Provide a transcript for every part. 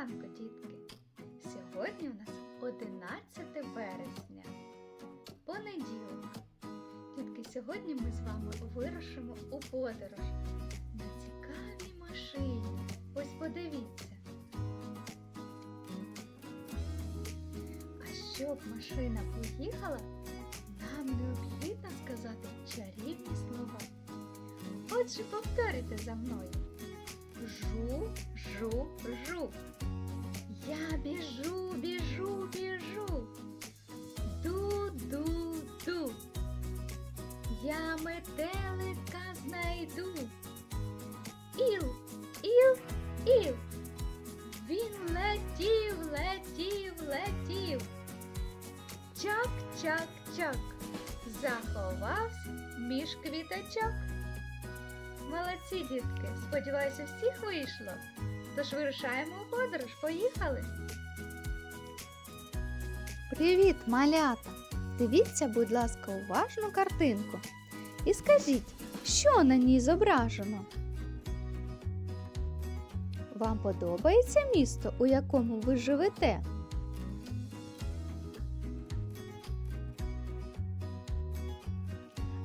ранку, дітки! Сьогодні у нас 11 березня, понеділок. Дітки, сьогодні ми з вами вирушимо у подорож на цікавій машині. Ось подивіться. А щоб машина поїхала, нам необхідно сказати чарівні слова. Отже, повторюйте за мною. Жу, жу, жу. Я біжу, біжу, біжу. Ду, ду, ду. Я метелика знайду. Іл, іл, іл. Він летів, летів, летів. Чак, чак, чак. Заховався між квіточок. Молодці, дітки! Сподіваюся, всіх вийшло. Тож вирушаємо у подорож. Поїхали! Привіт, малята! Дивіться, будь ласка, уважну картинку. І скажіть, що на ній зображено? Вам подобається місто, у якому ви живете?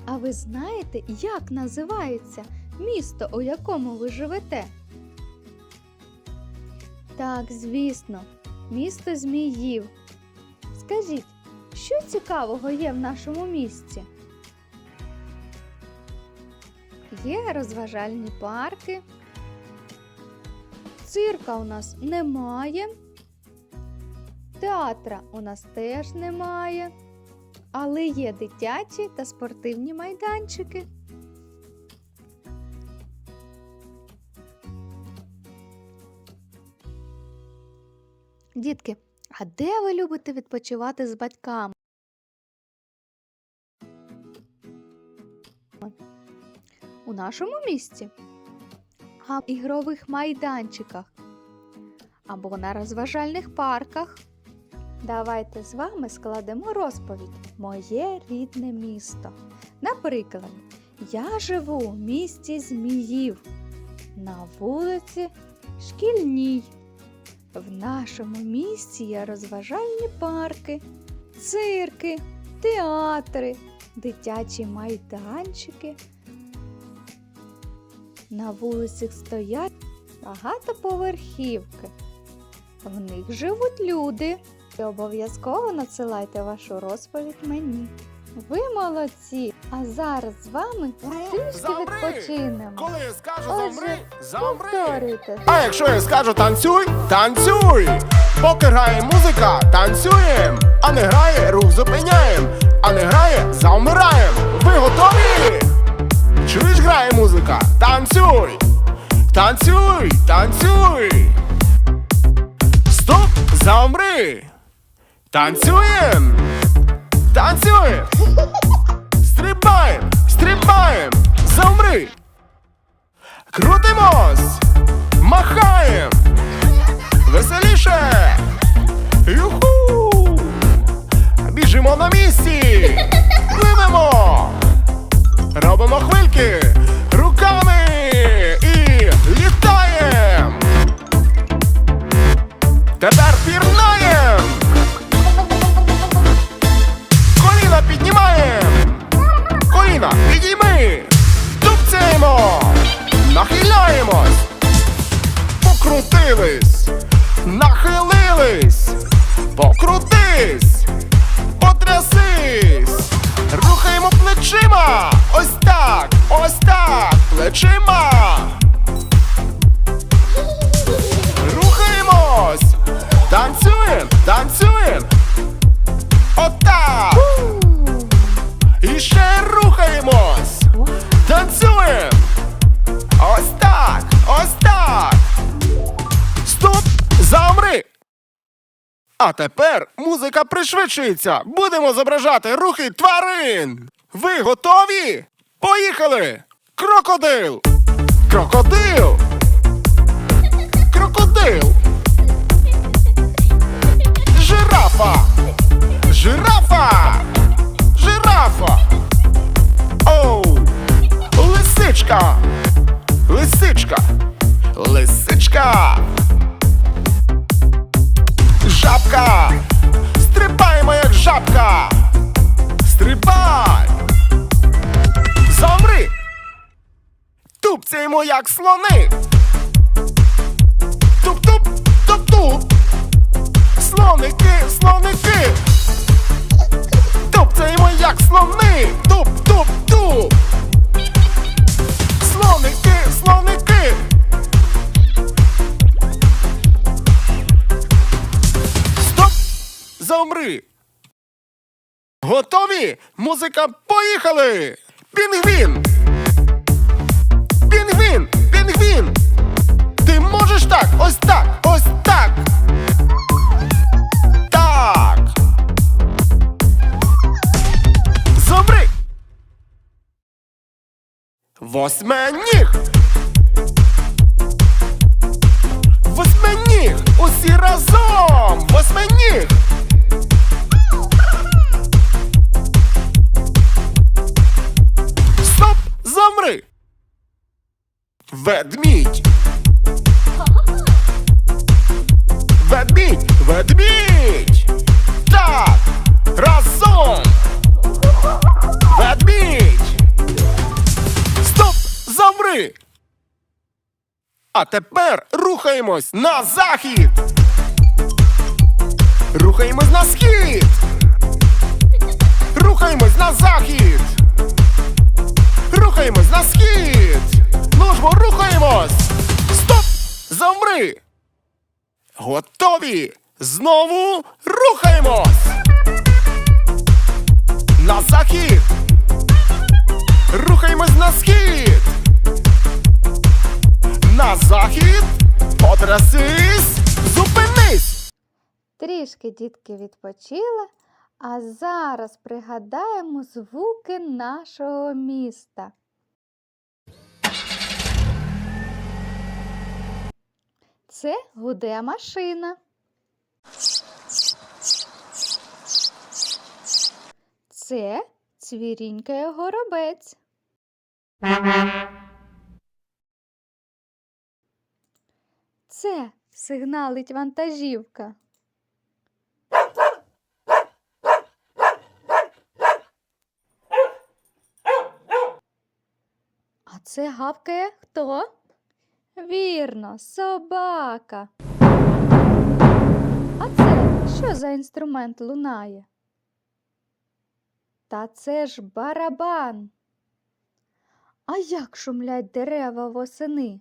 А ви знаєте, як називається місто, у якому ви живете? Так, звісно, місто Зміїв. Скажіть, що цікавого є в нашому місті? Є розважальні парки. Цирка у нас немає. Театра у нас теж немає. Але є дитячі та спортивні майданчики. Дітки, а де ви любите відпочивати з батьками? У нашому місті? А в ігрових майданчиках? Або на розважальних парках? Давайте з вами складемо розповідь Моє рідне місто. Наприклад, я живу в місті Зміїв на вулиці Шкільній. В нашому місті є розважальні парки, цирки, театри, дитячі майданчики. На вулицях стоять багатоповерхівки. В них живуть люди. І обов'язково надсилайте вашу розповідь мені. Ви молодці! А зараз з вами трішки відпочинемо. Коли я скажу замри, замри. Повторюйте. А якщо я скажу танцюй, танцюй. Поки грає музика, танцюєм. А не грає, рух зупиняєм. А не грає, замираєм. Ви готові? Чуєш, грає музика? Танцюй! Танцюй, танцюй! Стоп, замри! Танцюєм! Танцюєм! Стрибаєм! Стрибаєм! Замри! Крутимось! Махаєм! Веселіше! Юху! Біжимо на місці! Пливемо! Робимо хвильки руками плечима! Ось так! Ось так! Плечима! Рухаємось! Танцюєм! Танцюєм! Отак! І ще рухаємось! Танцюєм! Ось так! Ось так! Стоп! Замри! А тепер музика пришвидшується. Будемо зображати рухи тварин. Ви готові? Поїхали! Крокодил! Крокодил! Як слони. Туп-туп, туп-туп. Слоники, слоники. Тупцяємо як слони. Туп-туп-туп. Слоники, слоники. Стоп! Замри! Готові? Музика, поїхали! Пінгвін! Можеш так! Ось так! Ось так! Так! Замри! Восьминіг! Восьминіг! Усі разом! Восьминіг! Стоп! Замри! Ведмідь! Ведмідь! Так! Разом! Ведмідь! Стоп! Замри! А тепер рухаємось на захід! Рухаємось на схід! Рухаємось на захід! Рухаємось на схід! Ну ж бо рухаємось! Стоп! Замри! Готові! Знову рухаємось! На захід! Рухаємось на схід! На захід! Потрясись! Зупинись! Трішки дітки відпочили, а зараз пригадаємо звуки нашого міста. Це гуде машина. Це цвірінькає горобець. Це сигналить вантажівка. А це гавкає хто? Вірно, собака. За інструмент лунає? Та це ж барабан. А як шумлять дерева восени?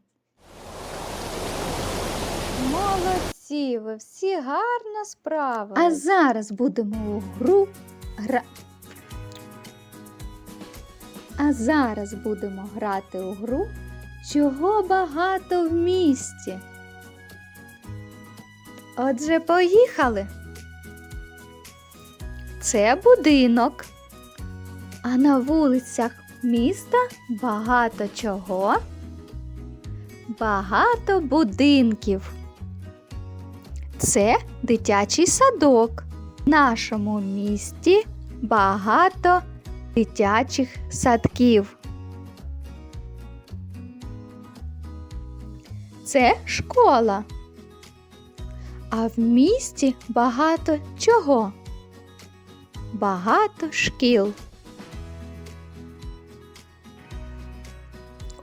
Молодці, ви всі гарно справились. А зараз будемо у гру гра. А зараз будемо грати у гру, чого багато в місті. Отже, поїхали. Це будинок. А на вулицях міста багато чого. Багато будинків. Це дитячий садок. В нашому місті багато дитячих садків. Це школа. А в місті багато чого? Багато шкіл.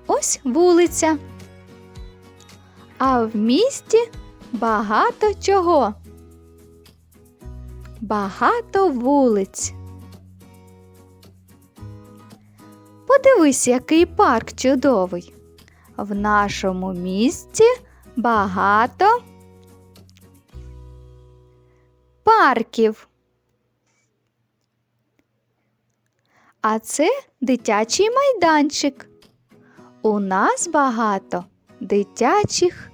Ось вулиця. А в місті багато чого? Багато вулиць. Подивись, який парк чудовий. В нашому місті багато парків. А це дитячий майданчик. У нас багато дитячих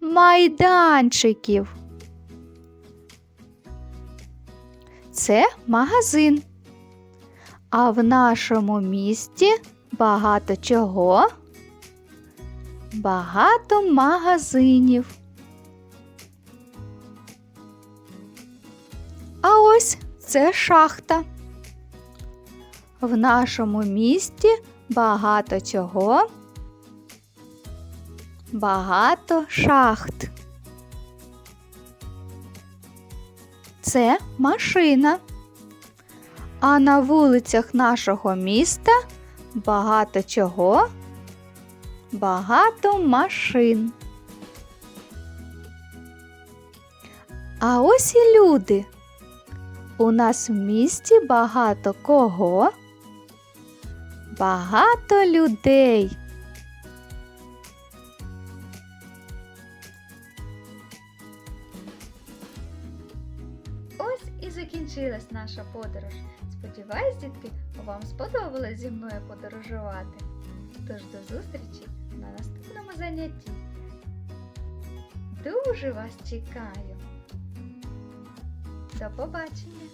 майданчиків. Це магазин. А в нашому місті багато чого? Багато магазинів. А ось це шахта. В нашому місті багато чого? Багато шахт. Це машина. А на вулицях нашого міста багато чого? багато машин. А ось і люди. У нас в місті багато кого? Багато людей. Ось і закінчилась наша подорож. Сподіваюсь, дітки, вам сподобалось зі мною подорожувати. Тож до зустрічі на наступному занятті. Дуже вас чекаю. До побачення!